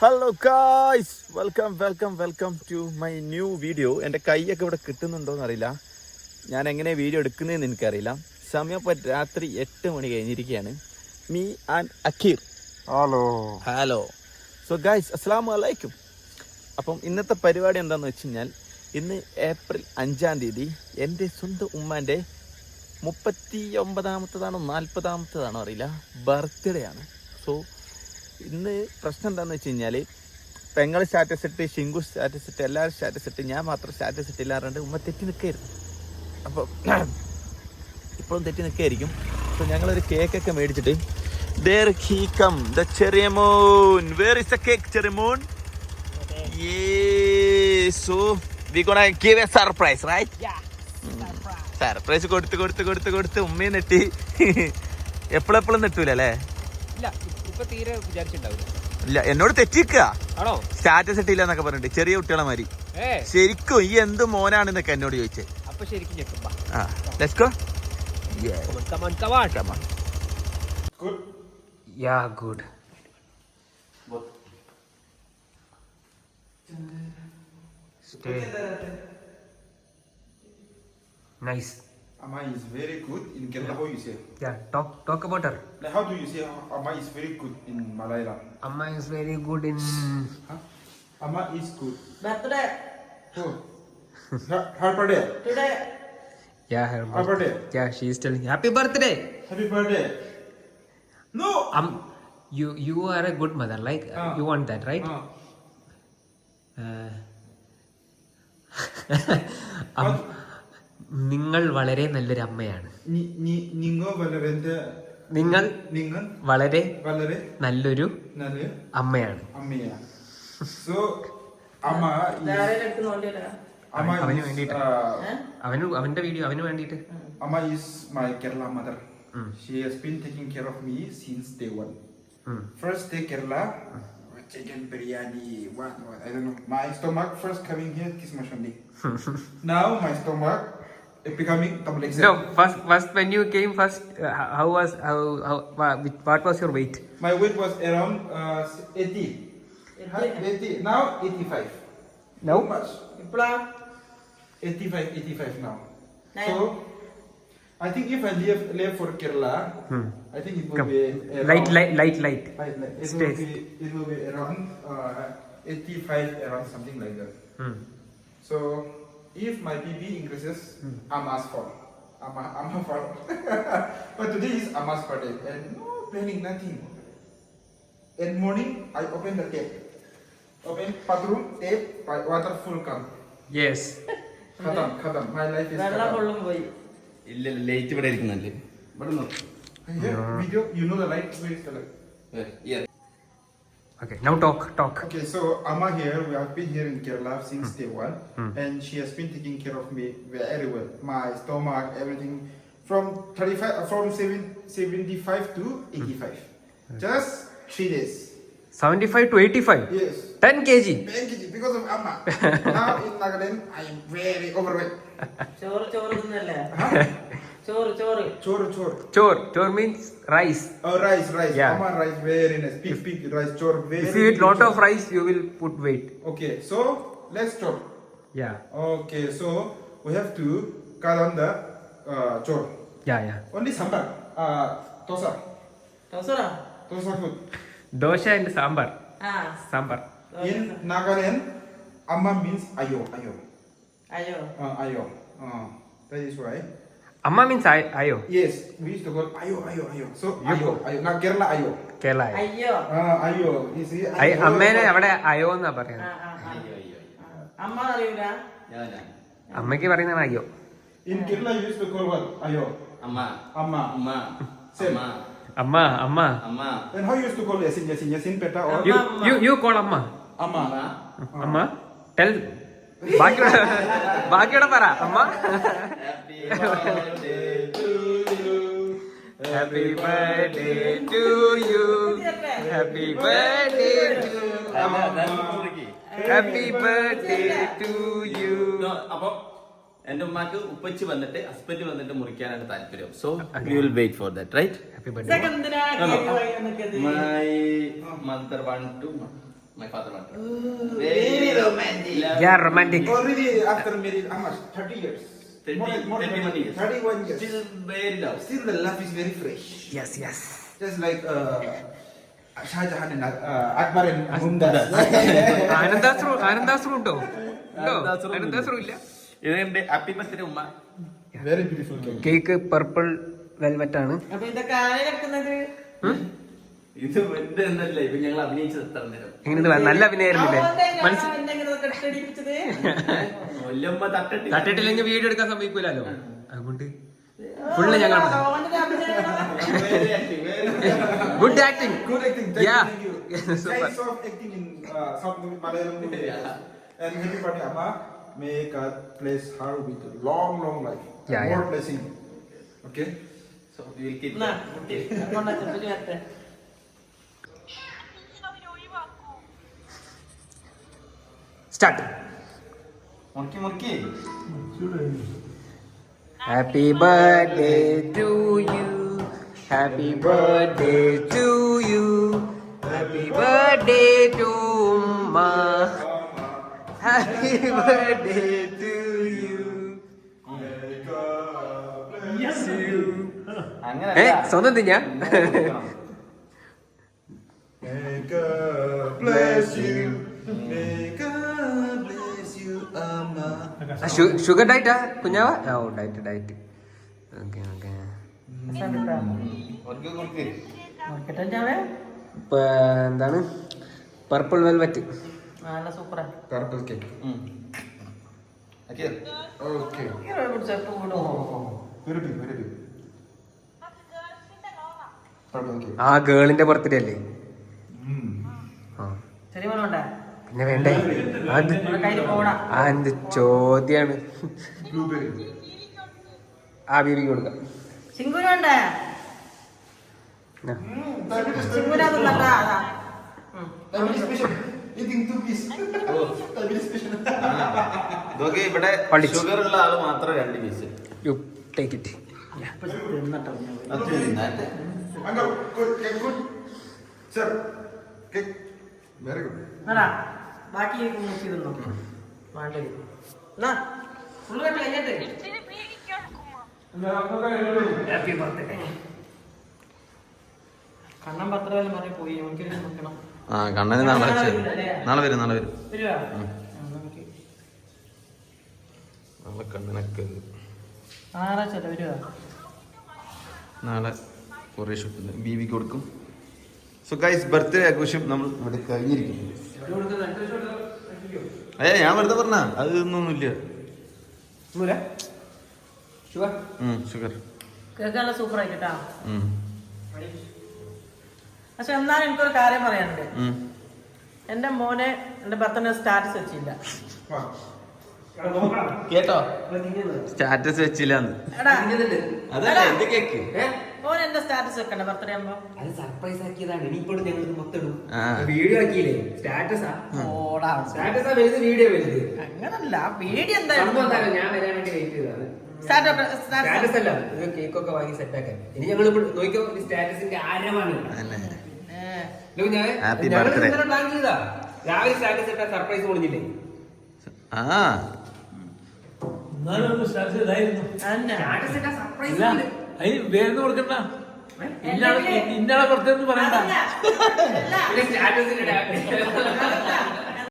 Hello guys welcome welcome welcome to my new video എന്റെ കൈയൊക്കെ ഇവിടെ കിട്ടുന്നുണ്ടോ എന്നറിയില്ല ഞാൻ എങ്ങനെ വീഡിയോ എടുക്കുന്നതെന്ന് എനിക്കറിയില്ല. സമയം ഇപ്പോൾ രാത്രി എട്ട് മണി കഴിഞ്ഞിരിക്കുകയാണ്. Me and Akheer. Hello hello so guys അസ്സാം വലൈക്കും അപ്പം ഇന്നത്തെ പരിപാടി എന്താണെന്ന് വെച്ച് കഴിഞ്ഞാൽ ഇന്ന് ഏപ്രിൽ അഞ്ചാം തീയതി എന്റെ സ്വന്തം ഉമ്മാന്റെ മുപ്പത്തി ഒമ്പതാമത്തതാണോ നാൽപ്പതാമത്തതാണോ അറിയില്ല. ബർത്ത്ഡേ ആണ്. സോ ഇന്ന് പ്രശ്നം എന്താണെന്ന് വെച്ച് കഴിഞ്ഞാൽ പെങ്ങൾ സ്റ്റാറ്റസ് ഇട്ട് ഷിങ്കു സ്റ്റാറ്റസ് ഇട്ട് എല്ലാവരും സ്റ്റാറ്റസ് ഇട്ട് ഞാൻ മാത്രം സ്റ്റാറ്റസ് ഇട്ടില്ലാറുണ്ട് ഉമ്മ തെറ്റി നിൽക്കായിരുന്നു അപ്പോൾ ഇപ്പോഴും തെറ്റി നിൽക്കായിരിക്കും അപ്പോൾ ഞങ്ങളൊരു കേക്കൊക്കെ മേടിച്ചിട്ട് There he come, the cherry moon. Where is the cake, cherry moon? Yeah, so we gonna give a surprise, right? Surprise കൊടുത്ത് കൊടുത്ത് കൊടുത്ത് കൊടുത്ത് ഉമ്മയും നെട്ടി. എപ്പോഴെപ്പോഴും നെട്ടൂലല്ലേ? ഇല്ല. തീരെ വിചാരിച്ചിട്ടുണ്ടാവില്ല. ഇല്ല എന്നോട് തെറ്റിക്കുക ആണോ? സ്റ്റാറ്റസ് ഇട്ടില്ല എന്നൊക്കെ പറഞ്ഞിട്ട് ചെറിയ കുട്ടികളെ മാതിരി. ശരിക്കും ഈ എന്ത് മോനാണ് എന്നൊക്കെ എന്നോട് ചോദിച്ചേ. അപ്പൊ ശരിക്കും yeah good nice Amma is very good in Kerala. How you say? Yeah, talk talk about her. Like, how do you say Amma is very good in Malayalam? Amma is very good in. Huh? Amma is good. Birthday. today. Oh. her, birthday. Today. Yeah, her birthday. birthday. Yeah, she is telling happy birthday. Happy birthday. No. Um, you you are a good mother. Like uh, you want that, right? Ah. Uh. uh um, നിങ്ങൾ വളരെ നല്ലൊരു അമ്മയാണ്. നിങ്ങൾ നിങ്ങൾ വളരെ വളരെ നല്ലൊരു അമ്മയാണ്. അവന് അവന്റെ വീഡിയോ അവന് വേണ്ടിട്ട് Amma is my Kerala mother she has been taking care of me since day one first day Kerala chicken biryani my stomach first coming here Christmas only now my stomach becoming. No, first, first when you came first, uh, how was how, how what was your weight? My weight was around uh, 80. 80. 80. Now 85. Now? How much? 85, 85 now. Nine. So, I think if I leave, live for Kerala, hmm. I think it will Come. be around, light, light, light, light. light, light. It, will be, it will be around uh, 85, around something like that. Hmm. So, if my BB increases, mm. I'm asked for. I'm, a, I'm a for. but today is Amma's birthday and no planning, nothing. In morning, I open the tap. Open bathroom, tap, wa- water full come. yes Khatam, khatam. My life is khatam. ഇല്ല late ഇവിടെ ഇരിക്കുന്നല്ലേ ഇവിടെ നോക്ക്. Video video, you know the light, where is the light? okay now talk talk Okay, so Amma here, we have been here in Kerala since day one, and she has been taking care of me very well. My stomach, everything, from 35, uh, from 7, 75 to 85. Just three days. 75 to 85 Yes. 10 kg Thank you, because of Amma. now in Nagaland, I am very overweight. ചോറ് ചോറ് തിന്നല്ലേ Huh? Chor, chor. Chor, chor. Chor. Chor means rice. Oh, rice, rice. Yeah. Mama, rice, very nice. Rice, chor, very If you eat lot of rice, you will put weight. Okay, so let's chor. Yeah. Okay, so we have to cut on the uh, chor. Yeah, yeah. Only sambar. Uh, dosa. Dosa? Dosa food. Dosa and sambar. Ah. Sambar. Dosa. In iya. Nagaland, amma means ayo, ayo. Ayo. Uh, ayo. Uh, that is. Right. Amma means I, ayo Yes, we used to call ayo, ayo, ayo. So You ayo, ayo. Now Kerala ayo. Kerala. അയ്യോ Uh, ayo. You see? അയ്- ayo. അമ്മേനെ അവിടെ അയോ എന്നാ ആ, പറയുന്നത് ആ, ആ. ആ. അമ്മ അറിയൂല അമ്മയ്ക്ക് പറയുന്നതാണ് അയ്യോ In Kerala, you used to call what? Ayo. അമ്മ Amma. അമ്മ Same. അമ്മ അമ്മ അമ്മ അമ്മ Then how you used to call Yasin? Yasin, Yasin Peta or you you you call Amma Amma? Amma Amma tell ബാക്കിയുടെ ബാക്കിയുടെ പറ അമ്മ. Happy birthday to you happy birthday to you happy birthday to happy birthday to you അപ്പൊ എന്റെ ഉമ്മാക്ക് ഉപ്പച്ചി വന്നിട്ട് husband വന്നിട്ട് മുറിക്കാനാണ് താല്പര്യം. So you will wait for that right happy birthday my mother one two My father wanted. Very romantic. Yeah, romantic. Already after married, how much? 30 years. 30, More than- more than 31 years. 31 years. Still very love. Still the love is very fresh. Yes, yes. Just like uh, Shah Jahan and uh, Akbar and ആനന്ദാശ്രു ഉണ്ടോ ഉണ്ടോ ആനന്ദാശ്രു no. ഇല്ല ഇത് എന്റെ happy birthday ഉമ്മ very beautiful cake. Cake purple velvet ആണ് അപ്പൊ ഇതൊക്കെ ആരെ കിടക്കുന്നത് നല്ല അഭിനയായിരുന്നില്ലേ? തട്ടിട്ടില്ലെങ്കിൽ വീഡിയോ എടുക്കാൻ സമ്മതിക്കൂലോ അതുകൊണ്ട് ഫുള്ള് ഞങ്ങൾ good acting okay so will keep okay start മുറുക്കി മുറുക്കി. Happy birthday to you happy birthday to you happy birthday to Umma happy birthday to you അങ്ങനെ ഏ സ്വന്തം തിന്നാ May God bless you. May sugar ഡയറ്റാ? കുഞ്ഞാവ? ഓ diet diet. Okay okay. എന്താണ്? Purple velvet നല്ല സൂപ്പറാ. Big. Purple cake. ആ ഗേളിന്റെ ബർത്ത്ഡേ അല്ലേ? Mm. പിന്നെ വേണ്ടേ? അത് എന്ത് ചോദ്യാണ്. ആ ബീബിക്ക് കൊടുക്കാം. അതാ ഇവിടെ ഷുഗർ ഉള്ള ആൾ മാത്രം രണ്ട് പീസ് യു ടേക്ക് ഇറ്റ് ഇപ്പൊ തിന്നട്ടോ ബാക്കി നോക്കി തിന്നോ വേണ്ടത് എന്നാ ഫുള്ള് കണ്ട് കഴിഞ്ഞിട്ട്. ഹാപ്പി ബർത്ത്ഡേ കണ്ണൻ പത്രമെല്ലാം പറഞ്ഞ് പോയി എനിക്ക് നോക്കണം ആ കണ്ണന് നാളെ നാളെ വരും. നാളെ വരും നാളെ കണ്ണനൊക്കെ വരുവാ? നാളെ കുറേ ഷൂട്ട് ബീവിക്ക് കൊടുക്കും. സോ ഗൈസ് ബർത്ത്ഡേ ആഘോഷം നമ്മൾ ഇവിടെ കഴിഞ്ഞിരിക്കുന്നു. അയ്യ ഞാൻ വെറുതെ പറഞ്ഞ അത് ഒന്നൊന്നുമില്ല ഷുഗർ? ഷുഗർ. കേക്ക് നല്ല സൂപ്പർ ആയിട്ടാ പക്ഷെ എന്നാലും എനിക്കൊരു കാര്യം പറയാനുണ്ട്. എന്റെ മോനെ എന്റെ ഭർത്തനെ സ്റ്റാറ്റസ് വെച്ചില്ല. കേട്ടോ? സ്റ്റാറ്റസ് വെച്ചില്ല അതല്ല കേക്ക്? എന്റെ സ്റ്റാറ്റസ് വെക്കണ്ട ബർത്ത്ഡേ ആകുമ്പോ അത് സർപ്രൈസ് ആക്കിയതാണ്. ഇനിയിപ്പോഴും ഞങ്ങൾ മൊത്തം ഇടും ആ. വീഡിയോ ആക്കിയില്ലേ? സ്റ്റാറ്റസാ ഓടാ. സ്റ്റാറ്റസാ വലുത് വീഡിയോ വലുത്. അങ്ങനല്ല പേടി സംഭവം എന്താ എന്തായാലും ഞാൻ വരാൻ വേണ്ടി വെയിറ്റ് ചെയ്തതാണ്. സ്റ്റാറ്റസ് സ്റ്റാറ്റസ് അല്ല ഇത് കേക്ക് ഒക്കെ വാങ്ങി സെറ്റ് ആക്കാൻ. ഇനി ഞങ്ങൾ നോക്കിയോ സ്റ്റാറ്റസിന്റെ ആരമാണ്? അല്ലേ. ഇല്ല, ഞാൻ Happy ഞങ്ങൾ birthday. ഇന്നലെ പ്ലാൻ ചെയ്തതാ രാവിലെ സ്റ്റാറ്റസ് ഇട്ടാ സർപ്രൈസ് കൊടുത്തില്ലേ ആ. എന്നാലും സ്റ്റാറ്റസ് ഇട്ടാ സർപ്രൈസ് ഇല്ല. അതിന് വേദന കൊടുക്കണ്ട. ഇന്നാളെ ഇന്നാളെ പുറത്തെന്ന് പറയണ്ട.